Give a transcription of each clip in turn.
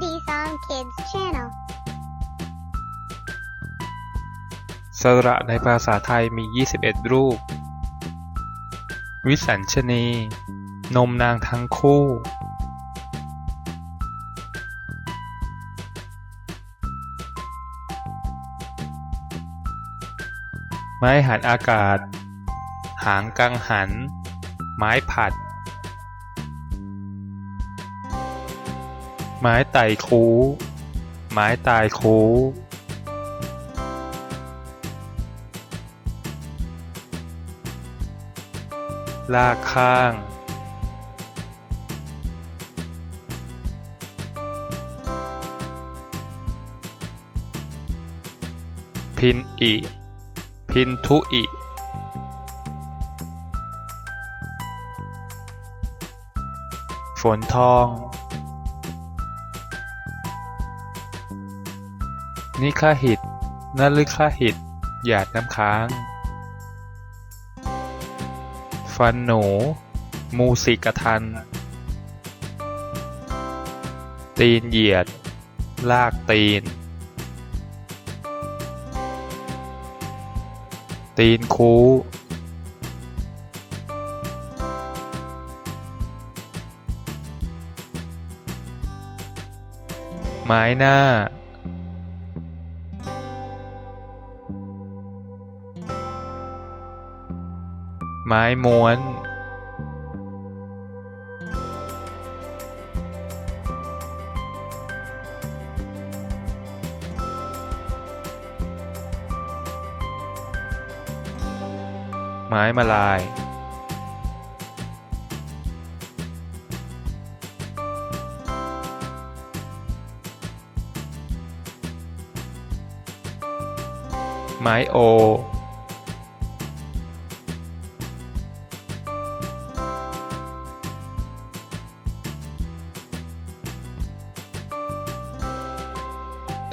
Indie Sound Kids channel. สระในภาษาไทยมี 21 รูป วิสัญชนี นมนางทั้งคู่ ไม้หันอากาศ หางกังหัน ไม้ผัด ไม้ไต่คูไม้ตายคูลากข้าง พินอิพินทุอิฝนทอง นิคาหิตนลึคาหิต หยาดน้ำค้าง ฟันหนู มูสิกทัน ตีนเหยียด ลากตีน ตีนคูไม้หน้า ไม้ม้วน ไม้มาลาย ไม้โอ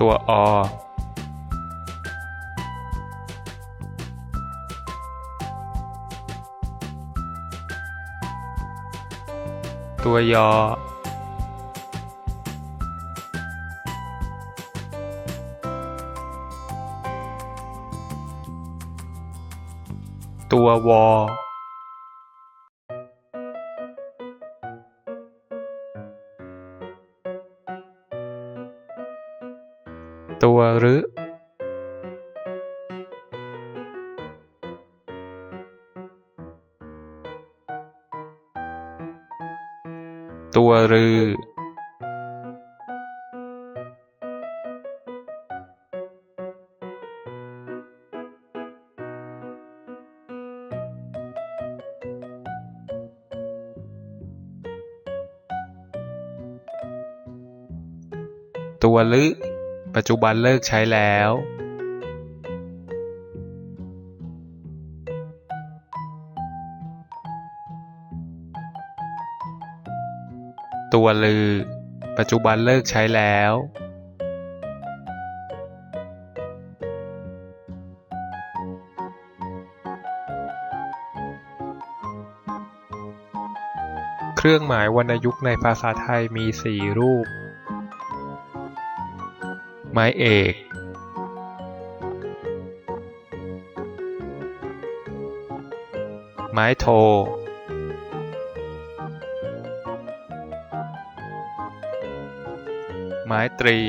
ตัวอตัวยอ ตัววอ ตัวหรึตัวรือ ตัวลึ ปัจจุบันเลิกใช้แล้ว ตัวลือ ปัจจุบันเลิกใช้แล้ว เครื่องหมายวรรณยุกต์ในภาษาไทยมีสี่รูป ไม้เอกไม้โท ไม้ตรี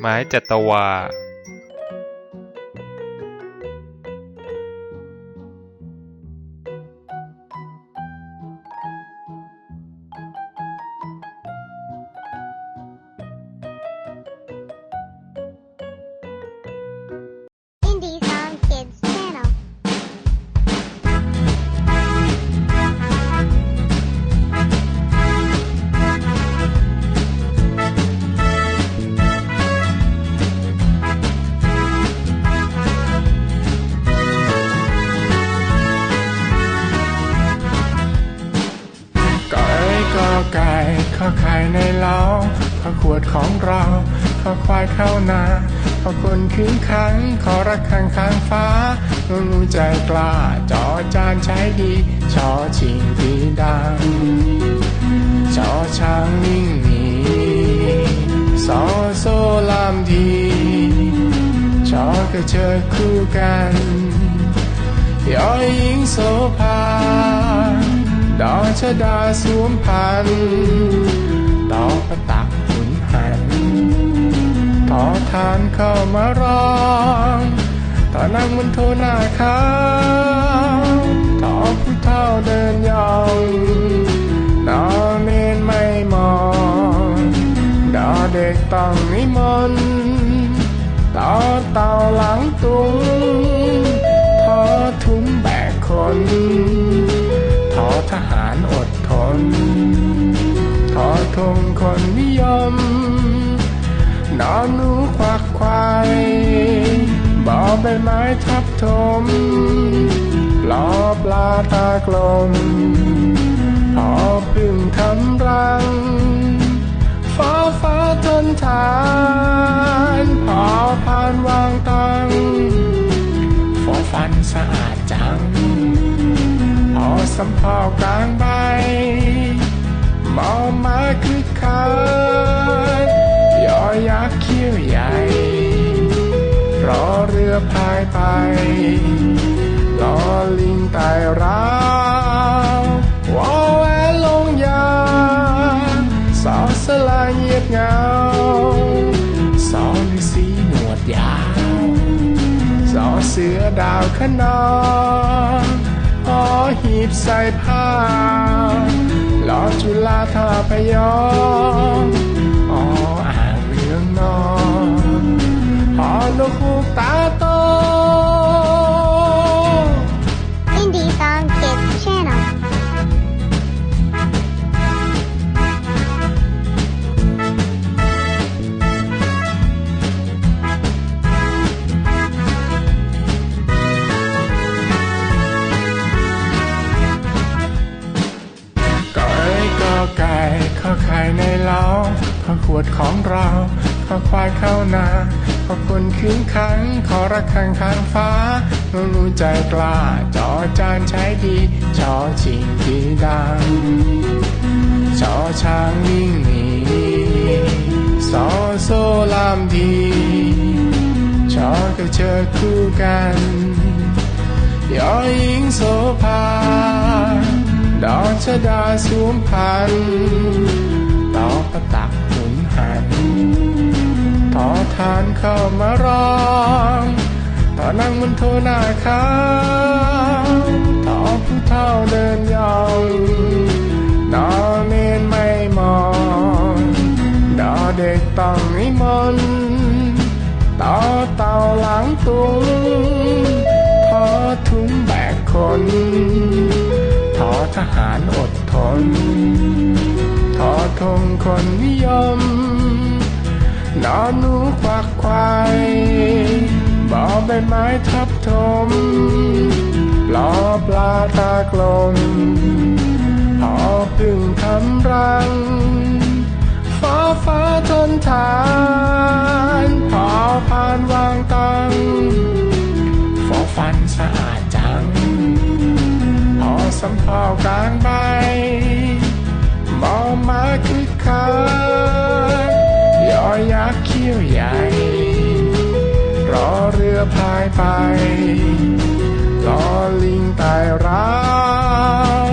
ไม้จัตวา ในเล้าข้อขวดของเราขอควายเข้านาขอคนขึ้นขังขอรักข้างข้างฟ้างูงูใจกล้าจอจานใช้ดีชอชิงดีดังชอช้างนิ่งหนีสอโซลามทีชอกระเชอคู่กันย้อหญิงโสภาดอกชะดาสวมพัน ทอประตักหุนหันทอทานเข้ามาร้องต่อนั่งบนโทหน้าขาวทอผู้เฒ่าเดินยองนอนเนนไม่มองดอเด็กต้องนิมนต์ต่อเต่าหลังตุงทอทุนแบกคน ทอทหารอดทน ทงคนนิยม นอนหนูควักควายบอใบไม้ทับถมลอปลาตากลมพอพึ่งทำรัง ฟ้าฟ้าทนทานพอผ่านวางตังฟอฟันสะอาดจัง พอสำเภากลางใบมอง ยาวสอเสือดาวขนองหอหีบใส่ผ้าลอจุฬาทาพยองอ๋ออ่างเรืองนอนหอนกฮูกตาโต เล้าข้าขวดของเราข้าควายเข้านาขอคนขึ้นขังขอรักข้างข้างฟ้างูงูใจกล้าจอจานใช้ดีชอชิงดีดังชอช้างวิ่งหนีสอโซลามดีชอกระเชอคู่กันยอหญิงโสภาดอกชะดาสวมพัน อกประตักหมุนหันทอทานเข้ามาร้องต่อนั่งบนโทหน้าขาทอผู้เฒ่าเดินยองนอเนนไม่มองดอเด็กต้องนิมนต์ต่อเต่าหลังตุงทอทุนแบกคนทอทหารอดทน ทองคนนิยม นอนหนูควักควายบอใบไม้ทับถมปลอปลาตากลมพอพึ่งทำรัง ฟ้าฟ้าทนทาน พอผ่านวางตังฟอฟันสะอาดจัง พอสำเภากลางใบ คือยอยักษ์เขี้ยวใหญ่ รอเรือพายไปรอลิงไต่ราว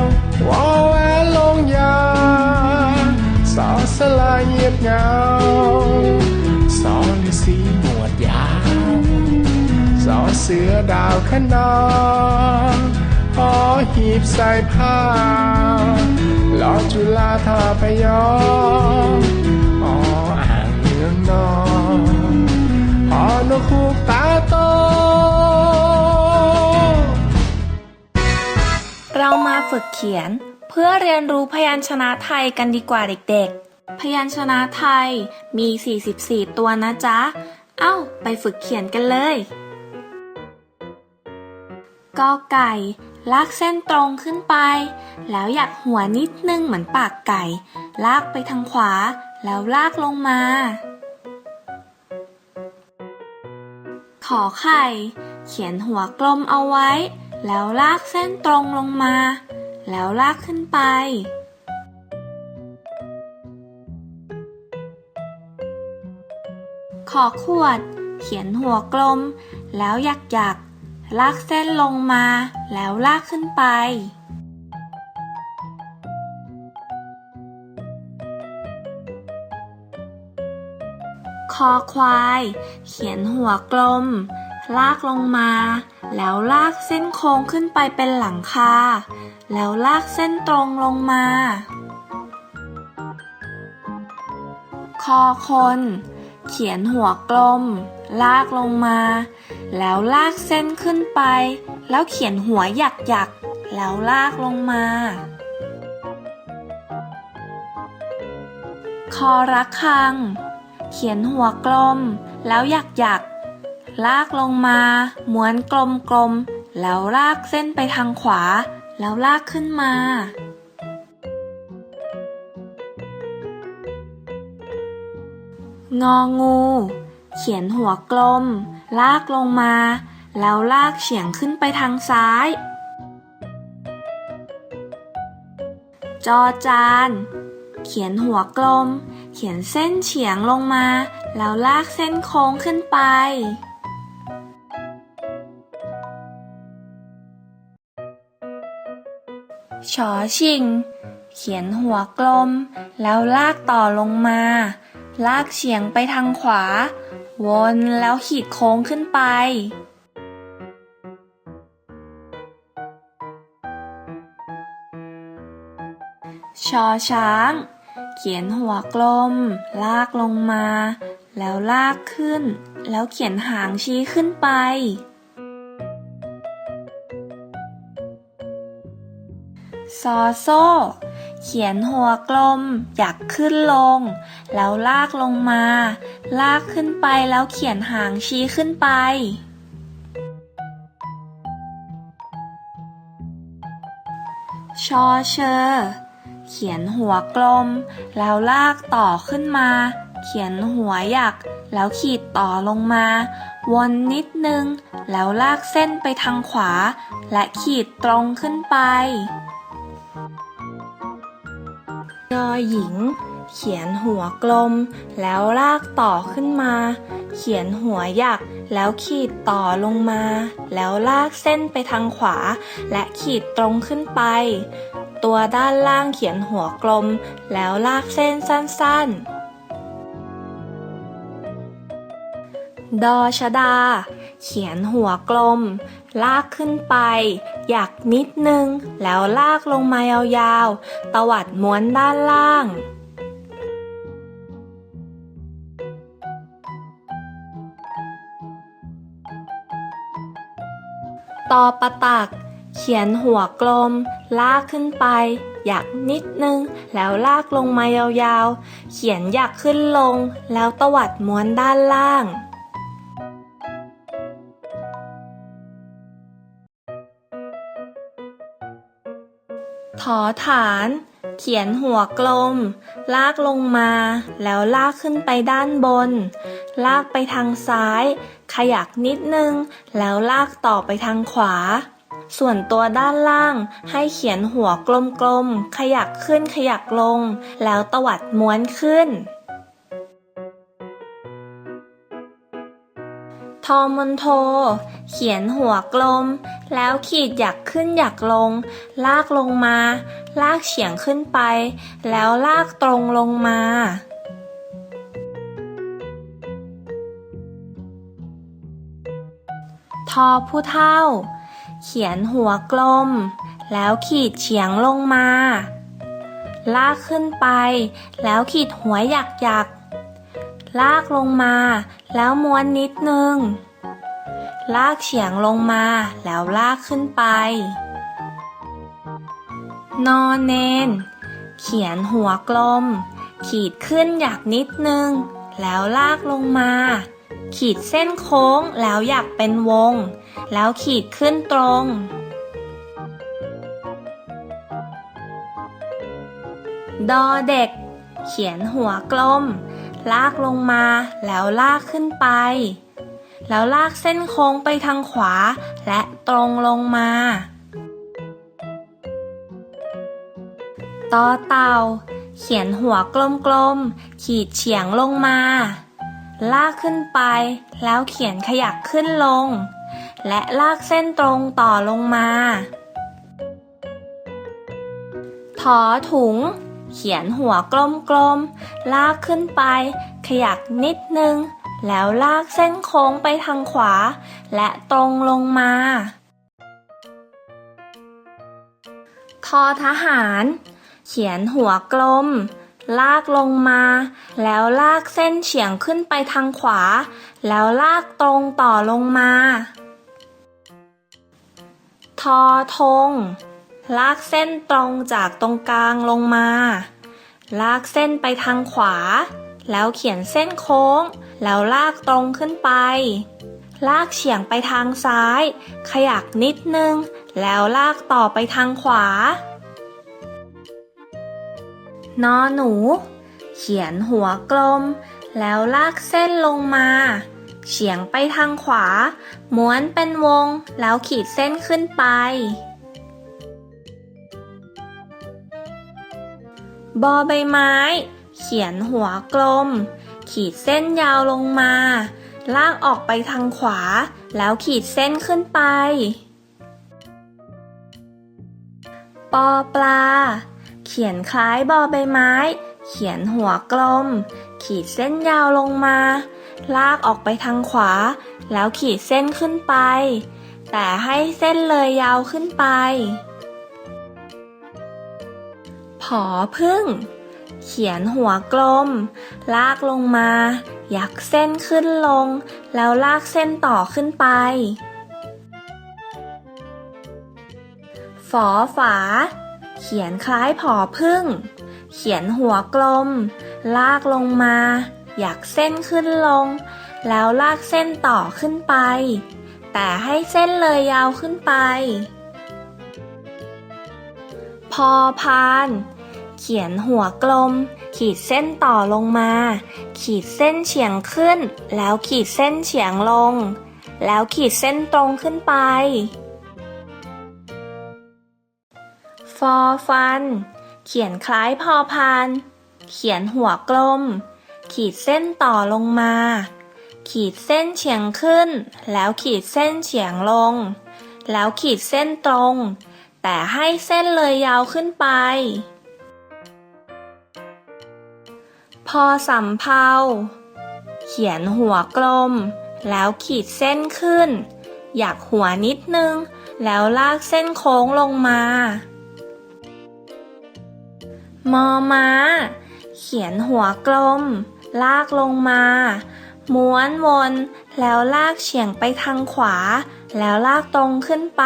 วอแหวนลงยาสอสลายเงียบเงาสอฤาษีหนวดยาวสอเสือดาวขนองหอหีบใส่ผ้า ลอจุฬาท่าพยออ๋ออ่างเรืองนอนหอนกฮูกตาโต เรามาฝึกเขียน เพื่อเรียนรู้พยัญชนะไทยกันดีกว่าเด็กๆ พยัญชนะไทยมี 44 ตัวนะจ๊ะ เอ้า ไปฝึกเขียนกันเลยกอไก่ ลากเส้นตรงขึ้นไป แล้วอยากหัวนิดนึงเหมือนปากไก่ ลากไปทางขวา แล้วลากลงมา ขอไข่ เขียนหัวกลมเอาไว้ แล้วลากเส้นตรงลงมา แล้วลากขึ้นไป ขอขวด เขียนหัวกลม แล้วหยักหยัก ลากเส้นลงมา แล้วลากขึ้นไป คอควาย เขียนหัวกลม ลากลงมา แล้วลากเส้นโค้งขึ้นไปเป็นหลังคา แล้วลากเส้นตรงลงมา คอคน เขียนหัวกลม ลากลงมา แล้วลากเส้นขึ้นไป แล้วเขียนหัวหยักหยักแล้วลากลงมา คอระฆัง เขียนหัวกลม แล้วหยักหยักลากลงมา ม้วนกลมกลม แล้วลากเส้นไปทางขวา แล้วลากขึ้นมา งองู เขียนหัวกลม ลากลงมา แล้วลากเฉียงขึ้นไปทางซ้าย จอจาน เขียนหัวกลม เขียนเส้นเฉียงลงมา แล้วลากเส้นโค้งขึ้นไป ชอชิง เขียนหัวกลม แล้วลากต่อลงมา ลากเฉียงไปทางขวา วนแล้วขีดโค้งขึ้นไป ชอช้าง เขียนหัวกลม ลากลงมา แล้วลากขึ้น แล้วเขียนหางชี้ขึ้นไป ซอโซ่ เขียนหัวกลม อยากขึ้นลง แล้วลากลงมา ลากขึ้นไปแล้วเขียนหางชี้ขึ้นไปชอเชอเขียนหัวกลม แล้วลากต่อขึ้นมา เขียนหัวหยัก แล้วขีดต่อลงมา วนนิดนึง แล้วลากเส้นไปทางขวา และขีดตรงขึ้นไป ยอหญิง เขียนหัวกลม แล้วลากต่อขึ้นมา เขียนหัวหยัก แล้วขีดต่อลงมา แล้วลากเส้นไปทางขวา และขีดตรงขึ้นไป ตัวด้านล่างเขียนหัวกลม แล้วลากเส้นสั้นๆ ดอชดา เขียนหัวกลม ลากขึ้นไปอยากนิดนึง แล้วลากลงมายาวๆ ตวัดม้วนด้านล่าง ต่อประตัก เขียนหัวกลม ลากขึ้นไปอยากนิดนึง แล้วลากลงมายาวๆ เขียนอยากขึ้นลง แล้วตวัดม้วนด้านล่าง ถอฐาน เขียนหัวกลม ลากลงมา แล้วลากขึ้นไปด้านบน ลากไปทางซ้าย ขยักนิดนึง แล้วลากต่อไปทางขวา ส่วนตัวด้านล่างให้เขียนหัวกลมๆ ขยักขึ้นขยักลง แล้วตวัดม้วนขึ้น ทอมนโท เขียนหัวกลม แล้วขีดหยักขึ้นหยักลง ลากลงมา ลากเฉียงขึ้นไป แล้วลากตรงลงมา ทอผู้เท่า เขียนหัวกลม แล้วขีดเฉียงลงมา ลากขึ้นไป แล้วขีดหัวหยักหยักลากลงมา แล้วม้วนนิดนึง ลากเฉียงลงมาแล้วลากขึ้นไป นอนเนน เขียนหัวกลม ขีดขึ้นหยักนิดนึง แล้วลากลงมา ขีดเส้นโค้งแล้วหยักเป็นวง แล้วขีดขึ้นตรงดอเด็ก เขียนหัวกลม ลากลงมา แล้วลากขึ้นไป แล้วลากเส้นโค้งไปทางขวา และตรงลงมาต่อเต่า เขียนหัวกลมๆ ขีดเฉียงลงมา ลากขึ้นไป แล้วเขียนขยักขึ้นลง และลากเส้นตรงต่อลงมาถอถุง เขียนหัวกลมๆ ลากขึ้นไป ขยักนิดนึง แล้วลากเส้นโค้งไปทางขวา และตรงลงมา ทอทหาร เขียนหัวกลม ลากลงมา แล้วลากเส้นเฉียงขึ้นไปทางขวา แล้วลากตรงต่อลงมา ทอธง ลากเส้นตรงจากตรงกลางลงมา ลากเส้นไปทางขวา แล้วเขียนเส้นโค้ง แล้วลากตรงขึ้นไป ลากเฉียงไปทางซ้าย ขยักนิดนึง แล้วลากต่อไปทางขวานอหนู เขียนหัวกลม แล้วลากเส้นลงมา เฉียงไปทางขวา ม้วนเป็นวง แล้วขีดเส้นขึ้นไป บอใบไม้ เขียนหัวกลม ขีดเส้นยาวลงมา ลากออกไปทางขวา แล้วขีดเส้นขึ้นไป ปอปลา เขียนคล้ายบอใบไม้ เขียนหัวกลม ขีดเส้นยาวลงมา ลากออกไปทางขวา แล้วขีดเส้นขึ้นไป แต่ให้เส้นเลยยาวขึ้นไป ผอพึ่ง เขียนหัวกลม ลากลงมา ยักเส้นขึ้นลง แล้วลากเส้นต่อขึ้นไป ฝอฝา เขียนคล้ายผอพึ่ง เขียนหัวกลม ลากลงมาอยากเส้นขึ้นลง แล้วลากเส้นต่อขึ้นไป แต่ให้เส้นเลยยาวขึ้นไปพอพาน เขียนหัวกลม ขีดเส้นต่อลงมา ขีดเส้นเฉียงขึ้น แล้วขีดเส้นเฉียงลง แล้วขีดเส้นตรงขึ้นไป ฟอฟัน เขียนคล้ายพอพาน เขียนหัวกลม ขีดเส้นต่อลงมา ขีดเส้นเฉียงขึ้น แล้วขีดเส้นเฉียงลง แล้วขีดเส้นตรงแต่ให้เส้นเลยยาวขึ้นไป พอสำเภาเขียนหัวกลม แล้วขีดเส้นขึ้น อยากหัวนิดนึง แล้วลากเส้นโค้งลงมา มอมาเขียนหัวกลม ลากลงมา ม้วนวนแล้วลากเฉียงไปทางขวา แล้วลากตรงขึ้นไป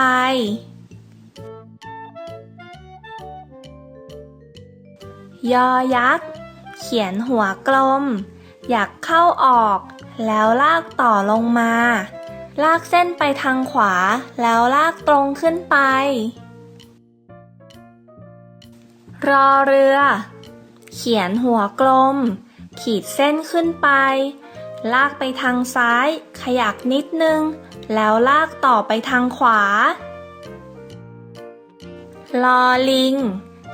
ยอยักษ์ เขียนหัวกลม อยากเข้าออก แล้วลากต่อลงมา ลากเส้นไปทางขวา แล้วลากตรงขึ้นไป รอเรือ เขียนหัวกลม ขีดเส้นขึ้นไป ลากไปทางซ้าย ขยักนิดนึง แล้วลากต่อไปทางขวา ลอลิง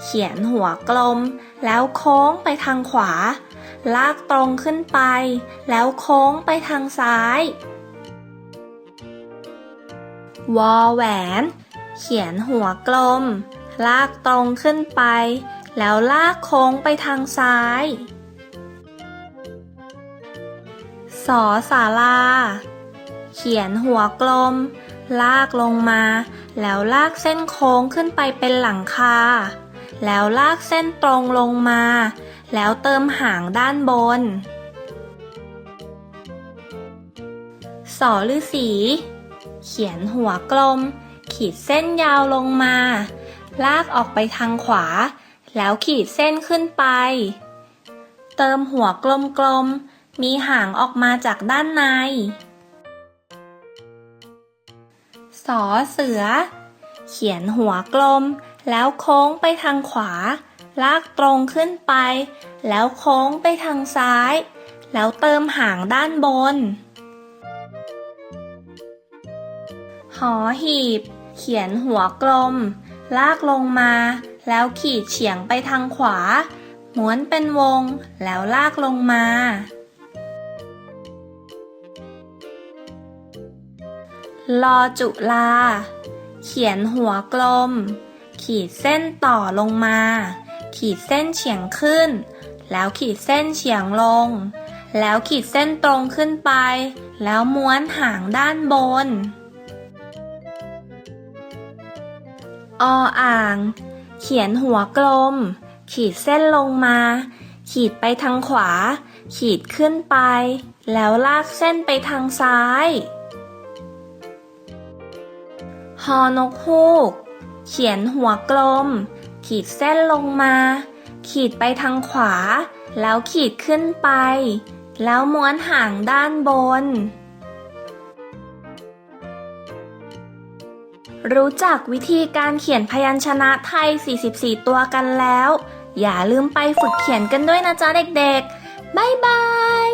เขียนหัวกลม แล้วโค้งไปทางขวา ลากตรงขึ้นไป แล้วโค้งไปทางซ้าย วอแหวน เขียนหัวกลม ลากตรงขึ้นไป แล้วลากโค้งไปทางซ้ายสอสาลา เขียนหัวกลม ลากลงมา แล้วลากเส้นโค้งขึ้นไปเป็นหลังคา แล้วลากเส้นตรงลงมา แล้วเติมหางด้านบน สอฤาษีเขียนหัวกลม ขีดเส้นยาวลงมา ลากออกไปทางขวา แล้วขีดเส้นขึ้นไป เติมหัวกลมๆ มีหางออกมาจากด้านใน สอเสือ เขียนหัวกลม แล้วโค้งไปทางขวา ลากตรงขึ้นไป แล้วโค้งไปทางซ้าย แล้วเติมหางด้านบน หอหีบ เขียนหัวกลม ลากลงมา แล้วขีดเฉียงไปทางขวา ม้วนเป็นวง แล้วลากลงมา ลอจุลา เขียนหัวกลม ขีดเส้นต่อลงมา ขีดเส้นเฉียงขึ้น แล้วขีดเส้นเฉียงลง แล้วขีดเส้นตรงขึ้นไป แล้วม้วนหางด้านบน ออ่าง เขียนหัวกลม ขีดเส้นลงมา ขีดไปทางขวา ขีดขึ้นไป แล้วลากเส้นไปทางซ้าย ฮอนกฮูก เขียนหัวกลม ขีดเส้นลงมา ขีดไปทางขวา แล้วขีดขึ้นไป แล้วม้วนหางด้านบน รู้จักวิธีการเขียนพยัญชนะไทย 44 ตัวกันแล้ว อย่าลืมไปฝึกเขียนกันด้วยนะจ๊ะเด็กๆ บ๊ายบาย